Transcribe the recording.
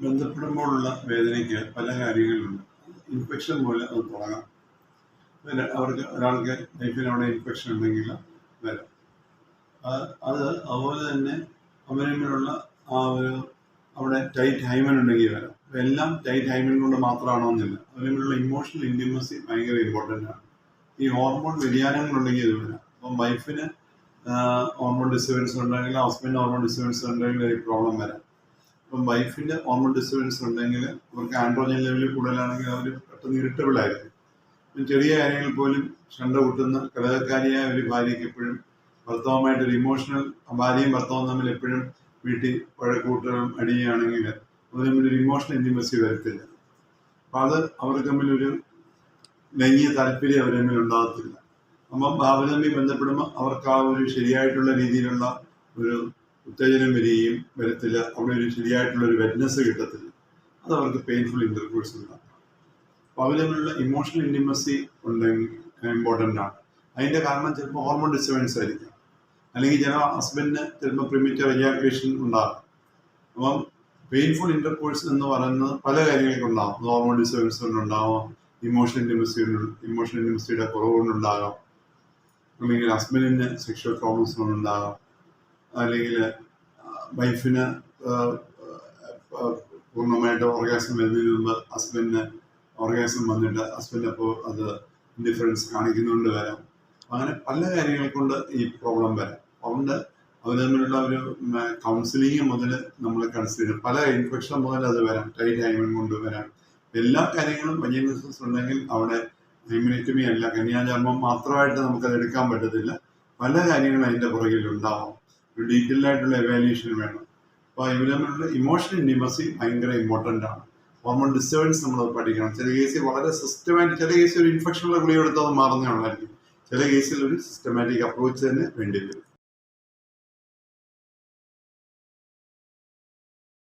ബന്ധപ്പെടുമ്പോഴുള്ള വേദനയ്ക്ക് പല കാര്യങ്ങളുണ്ട്. ഇൻഫെക്ഷൻ പോലെ അത് തുടങ്ങാം. പിന്നെ അവർക്ക് ഒരാൾക്ക് ലൈഫിൽ അവിടെ ഇൻഫെക്ഷൻ ഉണ്ടെങ്കിൽ വരാം. അത് അത് അതുപോലെ തന്നെ അവരിലുള്ള ആ ഒരു അവിടെ ടൈറ്റ് ഹൈമൻ ഉണ്ടെങ്കിൽ വരാം. എല്ലാം ടൈറ്റ് ഹൈമൻ കൊണ്ട് മാത്രമാണോ എന്നില്ല. ഇമോഷണൽ ഇന്റിമസി ഭയങ്കര ഇമ്പോർട്ടന്റ് ആണ്. ഈ ഹോർമോൺ വ്യതിയാനങ്ങളുണ്ടെങ്കിൽ ഇത് വരാം. അപ്പം വൈഫിന് ഹോർമോൺ ഡിസ്റ്റർബൻസ് ഉണ്ടെങ്കിൽ ഹസ്ബൻഡ് ഹോർമോൺ ഡിസ്റ്റർബൻസ് ഉണ്ടെങ്കിൽ പ്രോബ്ലം വരാം. ഇപ്പം വൈഫിന്റെ ഹോർമോൺ ഡിസ്റ്റർബൻസ് ഉണ്ടെങ്കിൽ അവർക്ക് ആൻഡ്രോജൻ ലെവലിൽ കൂടുതലാണെങ്കിൽ അവർ പെട്ടെന്ന് ഇറിറ്റബിൾ ആയിരിക്കും. ചെറിയ കാര്യങ്ങൾ പോലും ഷണ്ട കൂട്ടുന്ന കലഹക്കാരിയായ ഒരു ഭാര്യയ്ക്ക് എപ്പോഴും ഭർത്താവുമായിട്ട് ഒരു ഇമോഷണൽ ഭാര്യയും ഭർത്താവും തമ്മിൽ എപ്പോഴും വീട്ടിൽ വഴക്കൂട്ടലും അടിയുകയാണെങ്കിൽ അവർ തമ്മിൽ ഒരു ഇമോഷണൽ ഇന്റിമസി വരത്തില്ല. അപ്പം അത് അവർ ഒരു ലൈംഗിക താല്പര്യം അവർ തമ്മിൽ ഉണ്ടാകത്തില്ല. അപ്പം അവർ തമ്മിൽ ബന്ധപ്പെടുമ്പോൾ അവർക്ക് ആ ഒരു ശരിയായിട്ടുള്ള രീതിയിലുള്ള ഒരു ഉത്തേജനം വരികയും വരത്തില്ല. അവിടെ ഒരു ശരിയായിട്ടുള്ള ഒരു വെറ്റ്നസ് കിട്ടത്തില്ല. അത് അവർക്ക് പെയിൻഫുൾ ഇന്റർകോഴ്സ് ഉണ്ടാകും അപ്പോൾ അവർ ഇമോഷണൽ ഇന്റിമസി ഉണ്ടെങ്കിൽ ഇമ്പോർട്ടന്റ് ആണ്. അതിന്റെ കാരണം ചിലപ്പോൾ ഹോർമോൺ ഡിസ്റ്റർബൻസ് ആയിരിക്കാം. അല്ലെങ്കിൽ ചില ഹസ്ബൻഡിന് ചിലപ്പോൾ പ്രിമിറ്റർ എജാക്കുലേഷൻ ഉണ്ടാകും. അപ്പം പെയിൻഫുൾ ഇന്റർകോഴ്സ് എന്ന് പറയുന്നത് പല കാര്യങ്ങൾക്കും ഉണ്ടാകും. ഹോർമോൺ ഡിസ്റ്റർബൻസ് കൊണ്ടുണ്ടാവാം ഇമോഷണൽ ഇന്റിമസി ഇമോഷണൽ ഇന്റിമസിയുടെ കുറവ് കൊണ്ടുണ്ടാകാം. അല്ലെങ്കിൽ ഹസ്ബൻഡിന് സെക്ഷൽ പ്രോബ്ലംസ് കൊണ്ടുണ്ടാകാം. അല്ലെങ്കിൽ വൈഫിന് പൂർണമായിട്ട് ഓർഗാസം വരുന്നതിന് മുമ്പ് ഹസ്ബൻഡിന് ഓർഗാസം വന്നിട്ട് ഹസ്ബൻഡ് അപ്പോൾ അത് ഡിഫറൻസ് കാണിക്കുന്നുണ്ട് വരാം. അങ്ങനെ പല കാര്യങ്ങൾ കൊണ്ട് ഈ പ്രോബ്ലം വരാം. അതുകൊണ്ട് അവർ തമ്മിലുള്ള ഒരു കൗൺസിലിംഗ് മുതൽ നമ്മൾ കൺസിഡർ പല ഇൻഫെക്ഷൻ മുതൽ അത് വരാം. ടൈറ്റ് ഹൈമൻ കൊണ്ട് വരാം. എല്ലാ കാര്യങ്ങളും വലിയ ബിസിനസ് ഉണ്ടെങ്കിൽ അവിടെ ഹൈമിനിറ്റമി അല്ല. കന്യാചർമ്മം മാത്രമായിട്ട് നമുക്കത് എടുക്കാൻ പറ്റത്തില്ല. പല കാര്യങ്ങളും അതിന്റെ പുറകിൽ ഉണ്ടാവാം ഒരു ഡീറ്റെയിൽ ആയിട്ടുള്ള എവാലുവേഷൻ വേണം. അപ്പോൾ ഇവർ ഇമോഷണൽ ഇന്റിമസി ഭയങ്കര ഇമ്പോർട്ടന്റ് ആണ്. ഹോർമോൺ ഡിസ്റ്റർബൻസ് നമ്മൾ പഠിക്കണം. ചില കേസിൽ വളരെ സിസ്റ്റമാറ്റിക് ചില കേസിൽ ഒരു ഇൻഫെക്ഷനുള്ള ഗുളിക എടുത്താൽ മാറുന്നേ ഉള്ളായിരിക്കും. ചില കേസിൽ ഒരു സിസ്റ്റമാറ്റിക് അപ്രോച്ച് തന്നെ വേണ്ടി വരും